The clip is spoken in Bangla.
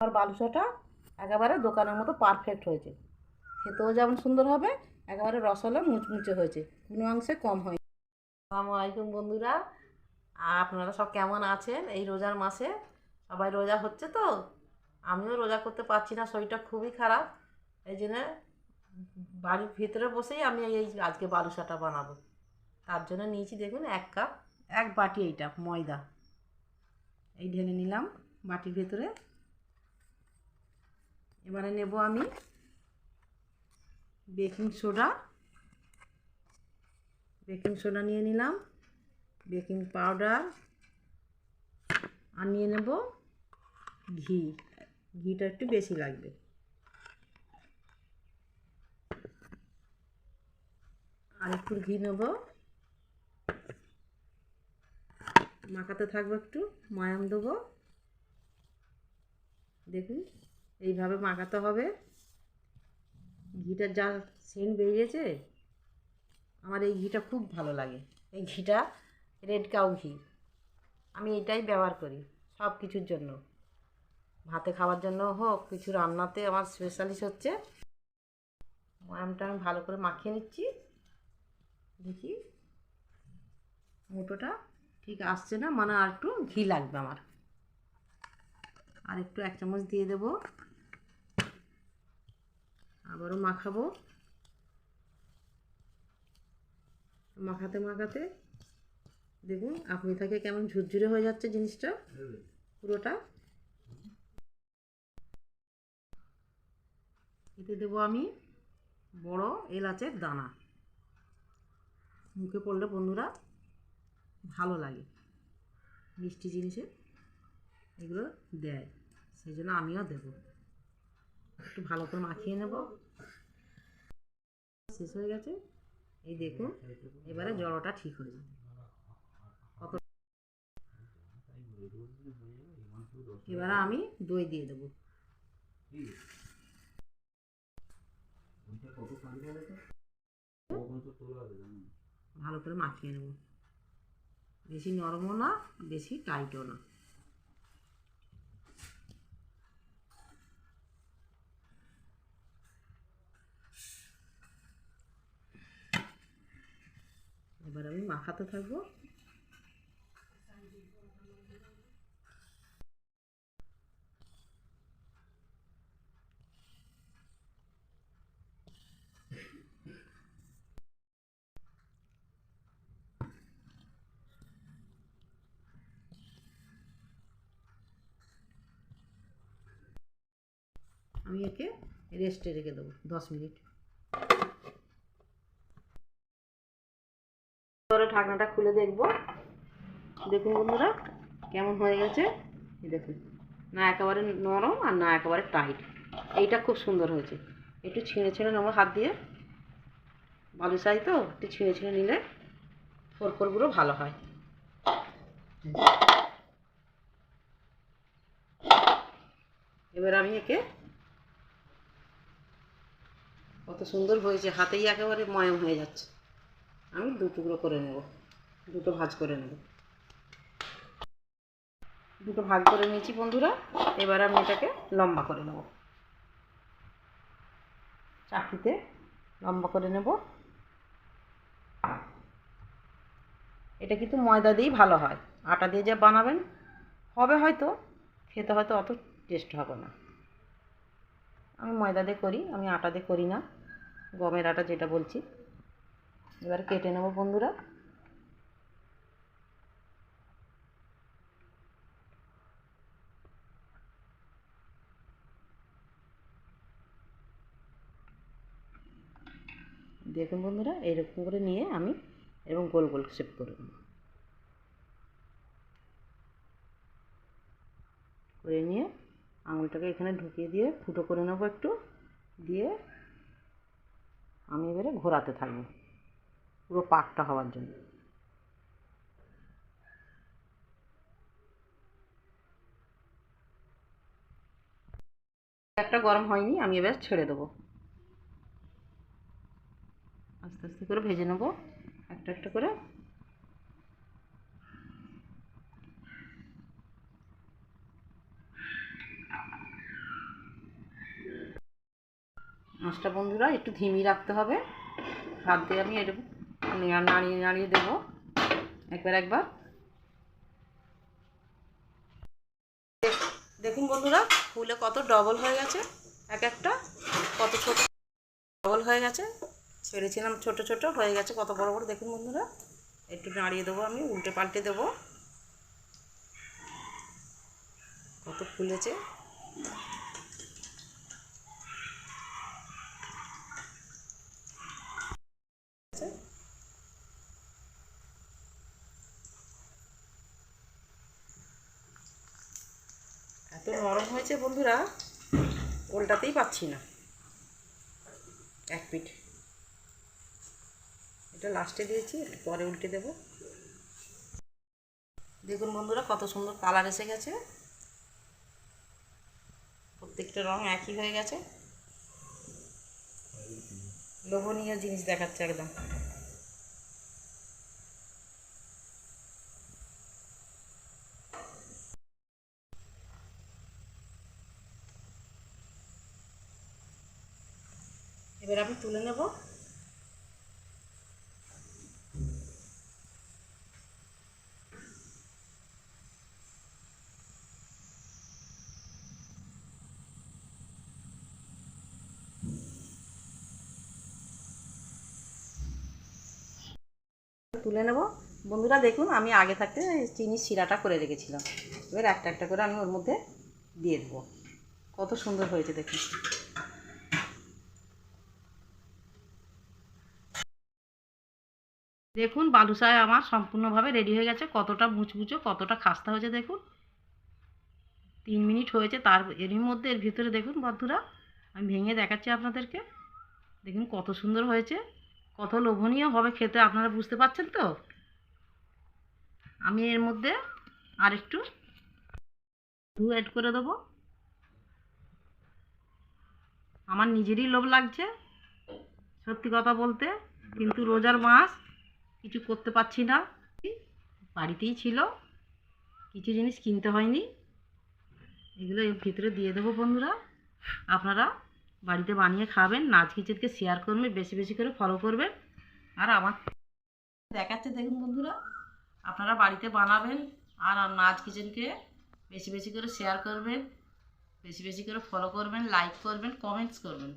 আমার বালুসাটা একেবারে দোকানের মতো পারফেক্ট হয়েছে। খেতেও যেমন সুন্দর হবে, একেবারে রসলা মুচমুচে হয়েছে। কোনো অংশে কম হয়নি। আসসালামু আলাইকুম বন্ধুরা, আপনারা সব কেমন আছেন? এই রোজার মাসে সবাই রোজা হচ্ছে তো? আমিও রোজা করতে পারছি না, শরীরটা খুবই খারাপ। এই জন্য বাড়ির ভিতরে বসেই আমি এই আজকে বালুসাটা বানাবো। তার জন্য নিয়েছি দেখুন এক কাপ, এক বাটি এইটা ময়দা। এই ঢেলে নিলাম বাটির ভেতরে। এবারে নেব আমি বেকিং সোডা। বেকিং সোডা নিয়ে নিলাম, বেকিং পাউডার, আর নিয়ে নেব ঘি। ঘিটা একটু বেশি লাগবে। আর একটু ঘি নেব। মাখাতে থাকব একটু, ময়াম দেবো। দেখুন। এইভাবে মাখাতে হবে। ঘিটার যা সেন্ট বেরিয়েছে, আমার এই ঘিটা খুব ভালো লাগে। এই ঘিটা রেড কাউ ঘি। আমি এটাই ব্যবহার করি সব কিছুর জন্য। ভাতে খাওয়ার জন্য হোক, কিছু রান্নাতে আমার স্পেশালিস্ট হচ্ছে। ময়ামটা আমি ভালো করে মাখিয়ে নিচ্ছি। দেখি মুটোটা ঠিক আসছে না মানে আর একটু ঘি লাগবে আমার। আর একটু এক চামচ দিয়ে দেব। আবারও মাখাবো। মাখাতে মাখাতে দেখুন আপনি থেকে কেমন ঝুরঝুরে হয়ে যাচ্ছে জিনিসটা। পুরোটা। এতে দেবো আমি বড় এলাচের দানা। মুখে পড়লে বন্ধুরা ভালো লাগে। মিষ্টি জিনিসে এগুলো দেয়। সেই জন্য আমিও দেব। একটু ভালো করে মাখিয়ে নেব। শেষ হয়ে গেছে। এই দেখুন, এবারে জড়োটা ঠিক হয়ে যাবে। কত এবারে আমি দই দিয়ে দেবো। ভালো করে মাখিয়ে নেব। বেশি নরমও না, বেশি টাইটও না। এবার আমি মাখাতে থাকব। আমি একে রেস্টে রেখে দেবো দশ মিনিট এবারে ঢাকনাটা খুলে দেখব। দেখুন বন্ধুরা, কেমন হয়ে গেছে? দেখুন, না একেবারে নরম আর না একেবারে টাইট এইটা খুব সুন্দর হয়েছে। একটু ছিঁড়ে ছিঁড়ে নেব হাত দিয়ে। বালুশাহি তো, একটু ছিঁড়ে ছিঁড়ে নিলে ফোরফোরগুলো ভালো হয়। এবার আমি একে কত সুন্দর হয়েছে, হাতেই একেবারে ময়ম হয়ে যাচ্ছে। আমি দু টুকরো করে নেব। দুটো ভাজ করে নেব। দুটো ভাগ করে নিয়েছি বন্ধুরা। এবার আমি এটাকে লম্বা করে নেব। চাকরিতে লম্বা করে নেব। এটা কিন্তু ময়দা দিয়েই ভালো হয়। আটা দিয়ে যা বানাবেন, হবে হয়তো, খেতে হয়তো অত টেস্ট হবে না। আমি ময়দা দিয়ে করি, আমি আটা দিয়ে করি না। গমের আটা যেটা বলছি। এবার কেটে নেব, বন্ধুরা। দেখুন বন্ধুরা, এইরকম করে নিয়ে আমি এবং গোল গোল শেপ করে করে নিয়ে আঙুলটাকে এখানে ঢুকিয়ে দিয়ে ফুটো করে নেব একটু, দিয়ে আমি এবারে ঘোরাতে থাকব। পুরো পাকটা হওয়ার জন্য। একটা গরম হয়নি, আমি এবার ছেড়ে দেবো। আস্তে আস্তে করে ভেজে নেব, একটা একটা করে। আঁচটা বন্ধুরা, একটু ধিমি রাখতে হবে। হাত দিয়ে আমি এরকম নেড়া- নাড়িয়ে নাড়িয়ে দেবো। একবার একবার। দেখ- দেখুন বন্ধুরা, ফুলে কত ডবল হয়ে গেছে। এক একটা কত ছোট ডবল হয়ে গেছে। ছেড়েছিলাম ছোট ছোট, হয়ে গেছে কত বড় বড়। দেখুন বন্ধুরা, একটু নাড়িয়ে দেবো আমি, উল্টে পাল্টে দেবো। কত ফুলেছে। এত নরম হয়েছে বন্ধুরা উল্টাতেই পাচ্ছি না। এক পিঠ। এটা লাস্টে দিয়েছি একটু পরে উল্টে দেব। দেখুন বন্ধুরা, কত সুন্দর কালার এসে গেছে। প্রত্যেকটা রং একই হয়ে গেছে। লোভনীয় জিনিস দেখাচ্ছে একদম। এবার আমি তুলে নেব। তুলে নেব। বন্ধুরা, দেখুন, আমি আগে থাকতে চিনির শিরাটা করে রেখেছিলাম। এবার একটা একটা করে আমি ওর মধ্যে দিয়ে দেবো। কত সুন্দর হয়েছে দেখুন। দেখুন বালুশায় আমার সম্পূর্ণভাবে রেডি হয়ে গেছে। কতটা মুচমুচো, কতটা খাস্তা হয়েছে দেখুন। তিন মিনিট হয়েছে তার, এরই মধ্যে, এর ভিতরে দেখুন বন্ধুরা, আমি ভেঙে দেখাচ্ছি আপনাদেরকে। দেখুন কত সুন্দর হয়েছে, কত লোভনীয় হবে খেতে, আপনারা বুঝতে পারছেন তো? আমি এর মধ্যে আর একটু দু অ্যাড করে দেবো। আমার নিজেরই লোভ লাগছে, সত্যি কথা বলতে, কিন্তু রোজার মাস কিছু করতে পারছি না। বাড়িতেই ছিল। কিছু জিনিস কিনতে হয়নি। এগুলো এর ভিতরে দিয়ে দেবো বন্ধুরা। আপনারা বাড়িতে বানিয়ে খাবেন, নাচ কিচেনকে শেয়ার করবেন বেশি বেশি করে ফলো করবেন আর আমার দেখাচ্ছে, দেখুন বন্ধুরা। আপনারা বাড়িতে বানাবেন আর নাচ কিচেনকে বেশি বেশি করে শেয়ার করবেন, বেশি বেশি করে ফলো করবেন লাইক করবেন কমেন্টস করবেন।